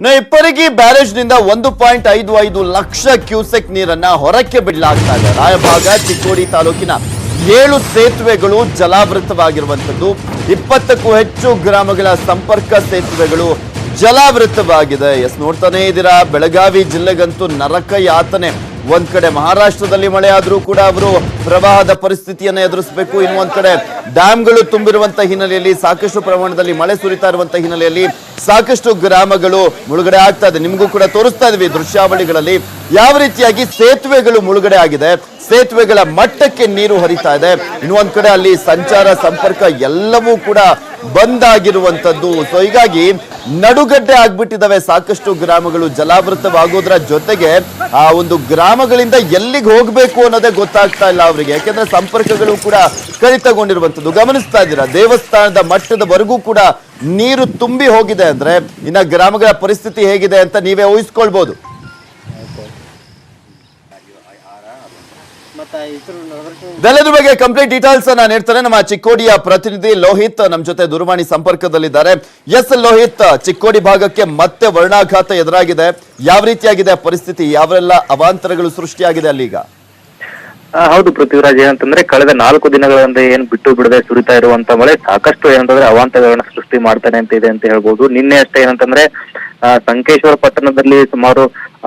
ಇನ್ನು ಬ್ಯಾರೇಜ್ನಿಂದ ಒಂದು ಪಾಯಿಂಟ್ ಐದು ಐದು ಲಕ್ಷ ಕ್ಯೂಸೆಕ್ ನೀರನ್ನ ಹೊರಕ್ಕೆ ಬಿಡಲಾಗ್ತಾ ಇದೆ. ರಾಯಭಾಗ, ಚಿಕ್ಕೋಡಿ ತಾಲೂಕಿನ ಏಳು ಸೇತುವೆಗಳು ಜಲಾವೃತವಾಗಿರುವಂಥದ್ದು. ಇಪ್ಪತ್ತಕ್ಕೂ ಹೆಚ್ಚು ಗ್ರಾಮಗಳ ಸಂಪರ್ಕ ಸೇತುವೆಗಳು ಜಲಾವೃತವಾಗಿದೆ. ಎಸ್, ನೋಡ್ತಾನೆ ಇದ್ದೀರಾ, ಬೆಳಗಾವಿ ಜಿಲ್ಲೆಗಂತೂ ನರಕ ಯಾತನೆ ಒಂದ್ ಕಡೆ ಮಹಾರಾಷ್ಟ್ರದಲ್ಲಿ ಮಳೆ ಆದ್ರೂ ಕೂಡ ಅವರು ಪ್ರವಾಹದ ಪರಿಸ್ಥಿತಿಯನ್ನು ಎದುರಿಸಬೇಕು. ಇನ್ನು ಒಂದ್ ಕಡೆ ಡ್ಯಾಮ್ಗಳು ತುಂಬಿರುವಂತಹ ಹಿನ್ನೆಲೆಯಲ್ಲಿ, ಸಾಕಷ್ಟು ಪ್ರಮಾಣದಲ್ಲಿ ಮಳೆ ಸುರಿತಾ ಇರುವಂತ ಹಿನ್ನೆಲೆಯಲ್ಲಿ ಸಾಕಷ್ಟು ಗ್ರಾಮಗಳು ಮುಳುಗಡೆ ಆಗ್ತಾ ಇದೆ. ನಿಮಗೂ ಕೂಡ ತೋರಿಸ್ತಾ ಇದೀವಿ ದೃಶ್ಯಾವಳಿಗಳಲ್ಲಿ. ಯಾವ ರೀತಿಯಾಗಿ ಸೇತುವೆಗಳು ಮುಳುಗಡೆ ಆಗಿದೆ, ಸೇತುವೆಗಳ ಮಟ್ಟಕ್ಕೆ ನೀರು ಹರಿತಾ ಇದೆ. ಇನ್ನೊಂದ್ ಕಡೆ ಅಲ್ಲಿ ಸಂಚಾರ ಸಂಪರ್ಕ ಎಲ್ಲವೂ ಕೂಡ ಬಂದ್ ಆಗಿರುವಂತದ್ದು ಸೊ ಹೀಗಾಗಿ ನಡುಗಡ್ಡೆ ಆಗ್ಬಿಟ್ಟಿದ್ದಾವೆ ಸಾಕಷ್ಟು ಗ್ರಾಮಗಳು. ಜಲಾವೃತವಾಗೋದ್ರ ಜೊತೆಗೆ, ಆ ಒಂದು ಗ್ರಾಮಗಳಿಂದ ಎಲ್ಲಿಗೆ ಹೋಗ್ಬೇಕು ಅನ್ನೋದೇ ಗೊತ್ತಾಗ್ತಾ ಇಲ್ಲ ಅವರಿಗೆ. ಯಾಕೆಂದ್ರೆ ಸಂಪರ್ಕಗಳು ಕೂಡ ಕಡಿತಗೊಂಡಿರುವಂತದ್ದು ಗಮನಿಸ್ತಾ ಇದ್ದೀರಾ? ದೇವಸ್ಥಾನದ ಮಟ್ಟದವರೆಗೂ ಕೂಡ ನೀರು ತುಂಬಿ ಹೋಗಿದೆ ಅಂದ್ರೆ, ಇನ್ನ ಗ್ರಾಮಗಳ ಪರಿಸ್ಥಿತಿ ಹೇಗಿದೆ ಅಂತ ನೀವೇ ಊಹಿಸ್ಕೊಳ್ಬಹುದು ಇದೆಲ್ಲದ್ರ ಬಗ್ಗೆ ಕಂಪ್ಲೀಟ್ ಡೀಟೇಲ್ಸ್ ನಾನು ಹೇಳ್ತಾರೆ ನಮ್ಮ ಚಿಕ್ಕೋಡಿಯ ಪ್ರತಿನಿಧಿ ಲೋಹಿತ್ ನಮ್ಮ ಜೊತೆ ದೂರವಾಣಿ ಸಂಪರ್ಕದಲ್ಲಿದ್ದಾರೆ. ಎಸ್ ಲೋಹಿತ್ ಚಿಕ್ಕೋಡಿ ಭಾಗಕ್ಕೆ ಮತ್ತೆ ವರ್ಣಾಘಾತ ಎದುರಾಗಿದೆ. ಯಾವ ರೀತಿಯಾಗಿದೆ ಪರಿಸ್ಥಿತಿ? ಯಾವೆಲ್ಲ ಅವಾಂತರಗಳು ಸೃಷ್ಟಿಯಾಗಿದೆ ಅಲ್ಲೀಗ ಹೌದು ಪೃಥ್ವಿರಾಜ್ ಏನಂತಂದ್ರೆ ಕಳೆದ ನಾಲ್ಕು ದಿನಗಳಿಂದ ಏನ್ ಬಿಟ್ಟು ಬಿಡದೆ ಸುರಿತಾ ಇರುವಂತ ಮಳೆ ಸಾಕಷ್ಟು ಏನಂತಂದ್ರೆ ಅವಾಂತರಗಳನ್ನ ಸೃಷ್ಟಿ ಮಾಡ್ತಾನೆ ಅಂತ ಇದೆ ಅಂತ ಹೇಳ್ಬೋದು. ನಿನ್ನೆ ಅಷ್ಟೇ ಏನಂತಂದ್ರೆ ಆ, ಸಂಕೇಶ್ವರ ಪಟ್ಟಣದಲ್ಲಿ ಸುಮಾರು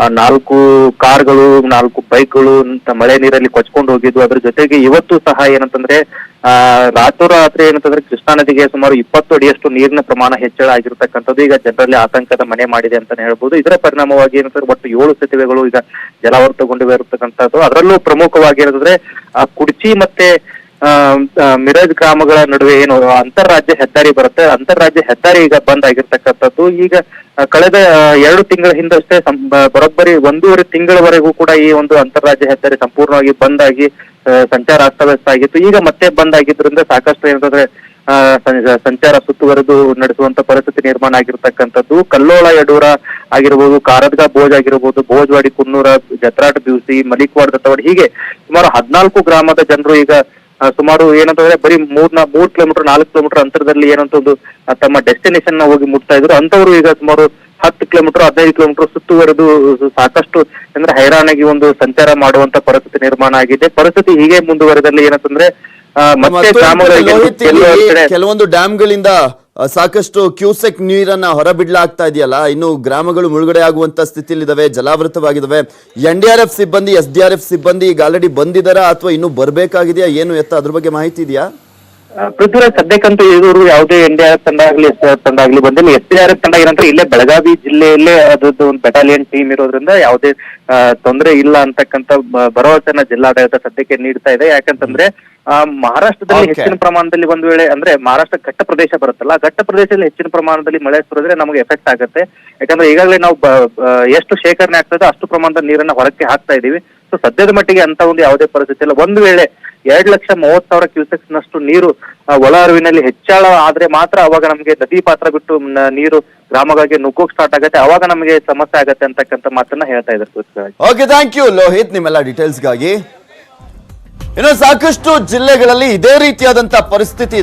ನಾಲ್ಕು ಕಾರ್ಗಳು, ನಾಲ್ಕು ಬೈಕ್ಗಳು ಮಳೆ ನೀರಲ್ಲಿ ಕೊಚ್ಕೊಂಡು ಹೋಗಿದ್ದು. ಅದ್ರ ಜೊತೆಗೆ ಇವತ್ತು ಸಹ ಏನಂತಂದ್ರೆ, ಆ, ರಾತ್ರೋರಾತ್ರಿ ಏನಂತಂದ್ರೆ ಕೃಷ್ಣಾ ನದಿಗೆ ಸುಮಾರು ಇಪ್ಪತ್ತು ಅಡಿಯಷ್ಟು ನೀರಿನ ಪ್ರಮಾಣ ಹೆಚ್ಚಳ ಆಗಿರತಕ್ಕಂಥದ್ದು ಈಗ ಜನರಲ್ಲಿ ಆತಂಕದ ಮನೆ ಮಾಡಿದೆ ಅಂತಾನೆ ಹೇಳ್ಬೋದು. ಇದರ ಪರಿಣಾಮವಾಗಿ ಏನಂತಂದ್ರೆ ಒಟ್ಟು ಏಳು ಸೇತುವೆಗಳು ಈಗ ಜಲಾವೃತಗೊಂಡಿವೆ ಇರತಕ್ಕಂಥದ್ದು. ಅದರಲ್ಲೂ ಪ್ರಮುಖವಾಗಿ ಏನಂತಂದ್ರೆ, ಆ ಕುಡ್ಚಿ ಮತ್ತೆ ಮಿರಜ್ ಗ್ರಾಮಗಳ ನಡುವೆ ಏನು ಅಂತಾರಾಜ್ಯ ಹೆದ್ದಾರಿ ಬರುತ್ತೆ. ಅಂತಾರಾಜ್ಯ ಹೆದ್ದಾರಿ ಈಗ ಬಂದ್ ಆಗಿರ್ತಕ್ಕಂಥದ್ದು. ಈಗ ಕಳೆದ ಎರಡು ತಿಂಗಳ ಹಿಂದಷ್ಟೇ ಬರೋಬ್ಬರಿ ಒಂದೂವರೆ ತಿಂಗಳವರೆಗೂ ಕೂಡ ಈ ಒಂದು ಅಂತಾರಾಜ್ಯ ಹೆದ್ದಾರಿ ಸಂಪೂರ್ಣವಾಗಿ ಬಂದ್ ಆಗಿ ಸಂಚಾರ ಅಸ್ತವ್ಯಸ್ತ ಆಗಿತ್ತು ಈಗ ಮತ್ತೆ ಬಂದ್ ಆಗಿದ್ರಿಂದ ಸಾಕಷ್ಟು ಏನಂತಂದ್ರೆ ಸಂಚಾರ ಸುತ್ತುವರೆದು ನಡೆಸುವಂತ ಪರಿಸ್ಥಿತಿ ನಿರ್ಮಾಣ ಆಗಿರ್ತಕ್ಕಂಥದ್ದು. ಕಲ್ಲೋಳ, ಯಡೂರ ಆಗಿರ್ಬೋದು, ಕಾರದ್ಗ ಭೋಜ್ ಆಗಿರ್ಬೋದು, ಭೋಜ್ವಾಡಿ, ಕುನ್ನೂರ ಜತ್ರಾಟ್ ಬ್ಯೂಸಿ ಮಲಿಕ್ವಾಡ್, ದತ್ತವಾಡಿ ಹೀಗೆ ಸುಮಾರು ಹದಿನಾಲ್ಕು ಗ್ರಾಮದ ಜನರು ಈಗ ಸುಮಾರು ಏನಂತಂದ್ರೆ ಬರೀ ಮೂರ್ ನಾ ಮೂರ್ ಕಿಲೋಮೀಟರ್ ನಾಲ್ಕು ಕಿಲೋಮೀಟರ್ ಅಂತರದಲ್ಲಿ ಏನಂತ ಒಂದು ತಮ್ಮ ಡೆಸ್ಟಿನೇಷನ್ನ ಹೋಗಿ ಮುಟ್ತಾ ಇದ್ರು. ಅಂತವರು ಈಗ ಸುಮಾರು ಹತ್ತು ಕಿಲೋಮೀಟರ್ ಹದಿನೈದು ಕಿಲೋಮೀಟರ್ ಸುತ್ತುವರೆದು ಸಾಕಷ್ಟು ಅಂದ್ರೆ ಹೈರಾಣಾಗಿ ಒಂದು ಸಂಚಾರ ಮಾಡುವಂತ ಪರಿಸ್ಥಿತಿ ನಿರ್ಮಾಣ ಆಗಿದೆ. ಪರಿಸ್ಥಿತಿ ಹೀಗೆ ಮುಂದುವರೆದಲ್ಲಿ ಏನಂತಂದ್ರೆ ಮತ್ತೆ ಕೆಲವೊಂದು ಡ್ಯಾಮ್ಗಳಿಂದ ಸಾಕಷ್ಟು ಕ್ಯೂಸೆಕ್ ನೀರನ್ನ ಹೊರಬಿಡ್ಲಾಗ್ತಾ ಇದೆಯಲ್ಲ, ಇನ್ನು ಗ್ರಾಮಗಳು ಮುಳುಗಡೆ ಆಗುವಂತ ಸ್ಥಿತಿಲಿದಾವೆ ಜಲಾವೃತವಾಗಿದಾವೆ ಎನ್ ಡಿ ಆರ್ ಎಫ್ ಸಿಬ್ಬಂದಿ, ಎಸ್ ಡಿ ಆರ್ ಎಫ್ ಸಿಬ್ಬಂದಿ ಈಗ ಆಲ್ರೆಡಿ ಬಂದಿದಾರಾ ಅಥವಾ ಇನ್ನು ಬರಬೇಕಾಗಿದೆಯಾ? ಏನು ಎತ್ತ ಅದ್ರ ಬಗ್ಗೆ ಮಾಹಿತಿ ಇದೆಯಾ? ಪೃಥ್ವಿರಾಜ್, ಸದ್ಯಕ್ಕಂತೂ ಇದುವರೆಗೂ ಯಾವುದೇ ಎನ್ ಡಿ ಆರ್ ಎಫ್ ತಂಡ ಆಗಲಿ ತಂಡ ಆಗಲಿ ಬಂದಿಲ್ಲ. ಎಸ್ ಡಿ ಆರ್ ಎಫ್ ಏನಂದ್ರೆ ಇಲ್ಲೇ ಬೆಳಗಾವಿ ಜಿಲ್ಲೆಯಲ್ಲೇ ಅದ್ರದ್ದು ಒಂದು ಬೆಟಾಲಿಯನ್ ಟೀಮ್ ಇರೋದ್ರಿಂದ ಯಾವುದೇ ತೊಂದರೆ ಇಲ್ಲ ಅಂತಕ್ಕಂತ ಭರವಸೆನ ಜಿಲ್ಲಾಡಳಿತ ಸದ್ಯಕ್ಕೆ ನೀಡ್ತಾ ಇದೆ. ಯಾಕಂತಂದ್ರೆ ಆ, ಮಹಾರಾಷ್ಟ್ರದಲ್ಲಿ ಹೆಚ್ಚಿನ ಪ್ರಮಾಣದಲ್ಲಿ ಒಂದು ವೇಳೆ ಅಂದ್ರೆ ಮಹಾರಾಷ್ಟ್ರ ಘಟ್ಟ ಪ್ರದೇಶ ಬರುತ್ತಲ್ಲ ಘಟ್ಟ ಪ್ರದೇಶದಲ್ಲಿ ಹೆಚ್ಚಿನ ಪ್ರಮಾಣದಲ್ಲಿ ಮಳೆ ಸುರಿದ್ರೆ ನಮಗೆ ಎಫೆಕ್ಟ್ ಆಗುತ್ತೆ. ಯಾಕಂದ್ರೆ ಈಗಾಗಲೇ ನಾವು ಎಷ್ಟು ಶೇಖರಣೆ ಆಗ್ತದೆ ಅಷ್ಟು ಪ್ರಮಾಣದ ನೀರನ್ನ ಹೊರಕ್ಕೆ ಹಾಕ್ತಾ ಇದೀವಿ ಸೊ ಸದ್ಯದ ಮಟ್ಟಿಗೆ ಅಂತ ಒಂದು ಯಾವುದೇ ಪರಿಸ್ಥಿತಿ ಇಲ್ಲ ಒಂದು ವೇಳೆ ಎರಡ್ ಲಕ್ಷ ಮೂವತ್ ಸಾವಿರ ಕ್ಯೂಸೆಕ್ಸ್ ನಷ್ಟು ನೀರು ಒಳ ಅರಿವಿನಲ್ಲಿ ಹೆಚ್ಚಳ ಆದ್ರೆ ಮಾತ್ರ ಅವಾಗ ನಮಗೆ ನದಿ ಪಾತ್ರ ಬಿಟ್ಟು ನೀರು ಗ್ರಾಮಗಳಿಗೆ ನುಗ್ಗೋಕ್ ಸ್ಟಾರ್ಟ್ ಆಗುತ್ತೆ. ಅವಾಗ ನಮಗೆ ಸಮಸ್ಯೆ ಆಗತ್ತೆ ಅಂತಕ್ಕಂಥ ಮಾತನ್ನ ಹೇಳ್ತಾ ಇದ್ದಾರೆ ಓಕೆ ಥ್ಯಾಂಕ್ ಯು ಲೋಹಿತ್ ನಿಮ್ಮೆಲ್ಲ ಡೀಟೇಲ್ಸ್ಗಾಗಿ ಇನ್ನು ಸಾಕಷ್ಟು ಜಿಲ್ಲೆಗಳಲ್ಲಿ ಇದೇ ರೀತಿಯಾದಂತಹ ಪರಿಸ್ಥಿತಿ